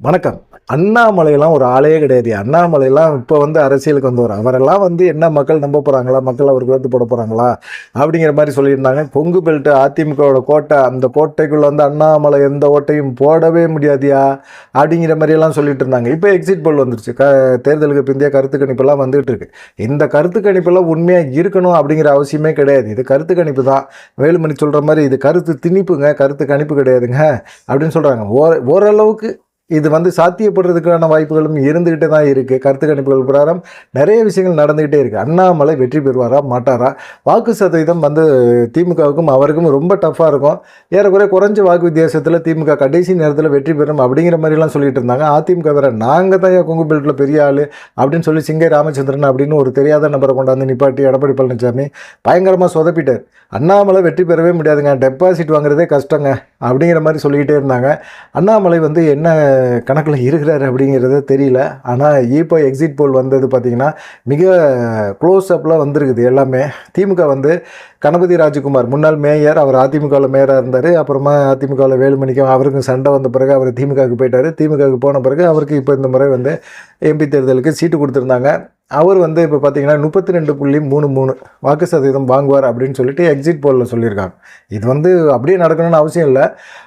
வணக்கம். அண்ணாமலையெல்லாம் ஒரு ஆளே கிடையாது. அண்ணாமலையெல்லாம் இப்போ வந்து அரசியலுக்கு வந்தவர். அவரெல்லாம் வந்து என்ன மக்கள் நம்ப போகிறாங்களா மக்கள் அவருக்கு வந்து போட போகிறாங்களா அப்படிங்கிற மாதிரி சொல்லியிருந்தாங்க. கொங்கு பெல்ட்டு அதிமுகவோட கோட்டை அந்த கோட்டைக்குள்ளே வந்து அண்ணாமலை எந்த ஓட்டையும் போடவே முடியாதியா? அப்படிங்கிற மாதிரியெல்லாம் சொல்லிட்டு இருந்தாங்க இப்போ எக்ஸிட் போல் வந்துருச்சு. க தேர்தலுக்கு பிந்தைய கருத்து கணிப்பெல்லாம் வந்துகிட்டு இருக்கு இந்த கருத்து கணிப்பெல்லாம் உண்மையாக இருக்கணும் அப்படிங்கிற அவசியமே கிடையாது. இது கருத்து கணிப்பு தான். வேலுமணி சொல்கிற மாதிரி இது கருத்து திணிப்புங்க. கருத்து கணிப்பு கிடையாதுங்க. அப்படின்னு சொல்கிறாங்க ஓ ஓரளவுக்கு இது வந்து சாத்தியப்படுறதுக்கான வாய்ப்புகளும் இருந்துக்கிட்டே தான் இருக்குது கருத்து கணிப்புகள் பிரகாரம் நிறைய விஷயங்கள் நடந்துக்கிட்டே இருக்குது அண்ணாமலை வெற்றி பெறுவாரா மாட்டாரா? வாக்கு சதவீதம் வந்து திமுகவுக்கும் அவருக்கும் ரொம்ப டஃப்பாக இருக்கும். ஏறக்குறைய குறைஞ்ச வாக்கு வித்தியாசத்தில் திமுக கடைசி நேரத்தில் வெற்றி பெறும் அப்படிங்கிற மாதிரிலாம் சொல்லிட்டு இருந்தாங்க. அதிமுக வேற நாங்கள் தான் கொங்கு பெல்ட்டில் பெரிய ஆள் அப்படின்னு சொல்லி சிங்கை ராமச்சந்திரன் அப்படின்னு ஒரு தெரியாத நபரை கொண்டாந்து நிப்பாட்டி எடப்பாடி பழனிசாமி பயங்கரமாக சொதப்பிட்டார். அண்ணாமலை வெற்றி பெறவே முடியாதுங்க. டெபாசிட் வாங்குறதே கஷ்டங்க அப்படிங்கிற மாதிரி சொல்லிக்கிட்டே இருந்தாங்க. அண்ணாமலை வந்து என்ன கணக்கில் இருக்கிறார் அப்படிங்கிறது தெரியல. ஆனால் இப்போ எக்ஸிட் போல் வந்தது பார்த்திங்கன்னா மிக க்ளோஸ் அப்பில் வந்திருக்குது எல்லாமே. திமுக வந்து கணபதி ராஜகுமார் முன்னாள் மேயர் அவர் அதிமுகவில் மேயராக இருந்தார். அப்புறமா அதிமுகவில் வேலுமணிக்கும் அவருக்கும் சண்டை வந்த பிறகு அவர் திமுகவுக்கு போயிட்டார். திமுகவுக்கு போன பிறகு அவருக்கு இப்போ இந்த முறை வந்து எம்பி தேர்தலுக்கு சீட்டு கொடுத்துருந்தாங்க. அவர் வந்து இப்போ பார்த்தீங்கன்னா முப்பத்தி ரெண்டு புள்ளி மூணு மூணு வாக்கு சதவீதம் வாங்குவார் அப்படின்னு சொல்லிட்டு எக்ஸிட் போலில் சொல்லியிருக்காங்க. இது வந்து அப்படியே நடக்கணும்னு அவசியம் இல்லை.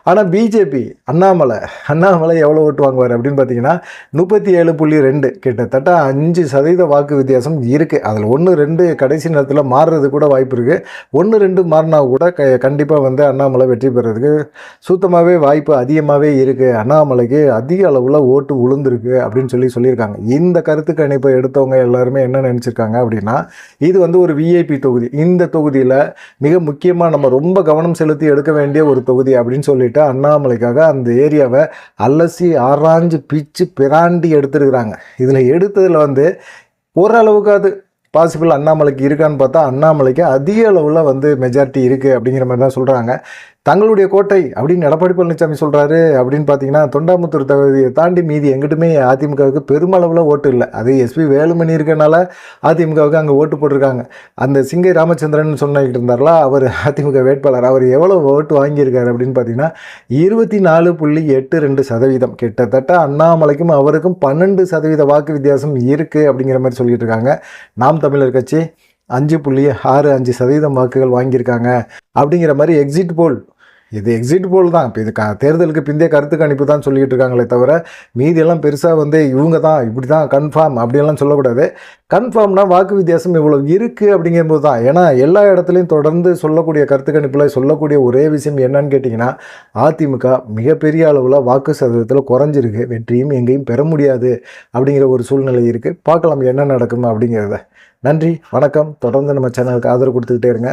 ஆனால் பிஜேபி அண்ணாமலை அண்ணாமலை எவ்வளோ ஓட்டு வாங்குவார் அப்படின்னு பார்த்தீங்கன்னா முப்பத்தி ஏழு புள்ளி ரெண்டு. கிட்டத்தட்ட அஞ்சு சதவீத வாக்கு வித்தியாசம் இருக்குது அதில் ஒன்று ரெண்டு கடைசி நேரத்தில் மாறுறது கூட வாய்ப்பு இருக்குது ஒன்று ரெண்டு மாறினா கூட க கண்டிப்பாக வந்து அண்ணாமலை வெற்றி பெறதுக்கு சுத்தமாகவே வாய்ப்பு அதிகமாகவே இருக்குது அண்ணாமலைக்கு அதிக அளவில் ஓட்டு உளுந்துருக்கு அப்படின்னு சொல்லி சொல்லியிருக்காங்க. இந்த கருத்து கணிப்பை எடுத்தவங்க எல்லாருமே என்ன நினச்சிருக்காங்க அப்படின்னா இது வந்து ஒரு விஐபி தொகுதி. இந்த தொகுதியில் மிக முக்கியமாக நம்ம ரொம்ப கவனம் செலுத்தி எடுக்க வேண்டிய ஒரு தொகுதி அப்படின்னு சொல்லிட்டு அண்ணாமலைக்காக அந்த ஏரியாவை அலசி ஆராய்ஞ்சு பிச்சு பிராண்டி எடுத்துருக்குறாங்க. இதில் எடுத்ததில் வந்து ஓரளவுக்கு அது பாசிபிள் அண்ணாமலைக்கு இருக்கான்னு பார்த்தா அண்ணாமலைக்கு அதிக அளவில் வந்து மெஜாரிட்டி இருக்குது அப்படிங்கிற மாதிரி தான் சொல்கிறாங்க தங்களுடைய கோட்டை அப்படின்னு எடப்பாடி பழனிசாமி சொல்கிறாரு அப்படின்னு பார்த்தீங்கன்னா தொண்டாமுத்தூர் தகுதியை தாண்டி மீதி எங்கிட்டுமே அதிமுகவுக்கு பெருமளவில் ஓட்டு இல்லை. அது எஸ்பி வேலுமணி இருக்கனால அதிமுகவுக்கு அங்கே ஓட்டு போட்டிருக்காங்க. அந்த சிங்கை ராமச்சந்திரன் சொன்னிட்டு இருந்தார்ல அவர் அதிமுக வேட்பாளர். அவர் எவ்வளோ ஓட்டு வாங்கியிருக்காரு அப்படின்னு பார்த்தீங்கன்னா இருபத்தி நாலு புள்ளி எட்டு ரெண்டு சதவீதம். கிட்டத்தட்ட அண்ணாமலைக்கும் அவருக்கும் பன்னெண்டு சதவீத வாக்கு வித்தியாசம் இருக்குது அப்படிங்கிற மாதிரி சொல்லிட்டு இருக்காங்க. நாம் தமிழர் கட்சி அஞ்சு புள்ளி ஆறு அஞ்சு சதவீதம் வாக்குகள் வாங்கியிருக்காங்க அப்படிங்கிற மாதிரி எக்ஸிட் போல் இது எக்ஸிட் போல் தான். இப்போ இது க தேர்தலுக்கு பிந்தைய கருத்து கணிப்பு தான் சொல்லிக்கிட்டு இருக்காங்களே தவிர மீதியெல்லாம் பெருசாக வந்து இவங்க தான் இப்படி தான் கன்ஃபார்ம் அப்படியெல்லாம் சொல்லக்கூடாது. கன்ஃபார்ம்னா வாக்கு வித்தியாசம் இவ்வளோ இருக்குது அப்படிங்கும்போது தான். ஏன்னா எல்லா இடத்துலையும் தொடர்ந்து சொல்லக்கூடிய கருத்து கணிப்பில் சொல்லக்கூடிய ஒரே விஷயம் என்னன்னு கேட்டிங்கன்னா அதிமுக மிகப்பெரிய அளவில் வாக்கு சதவீதத்தில் குறைஞ்சிருக்கு. வெற்றியும் எங்கேயும் பெற முடியாது அப்படிங்கிற ஒரு சூழ்நிலை இருக்குது பார்க்கலாம் என்ன நடக்கும் அப்படிங்கிறத. நன்றி வணக்கம். தொடர்ந்து நம்ம சேனலுக்கு ஆதரவு கொடுத்துக்கிட்டே இருங்க.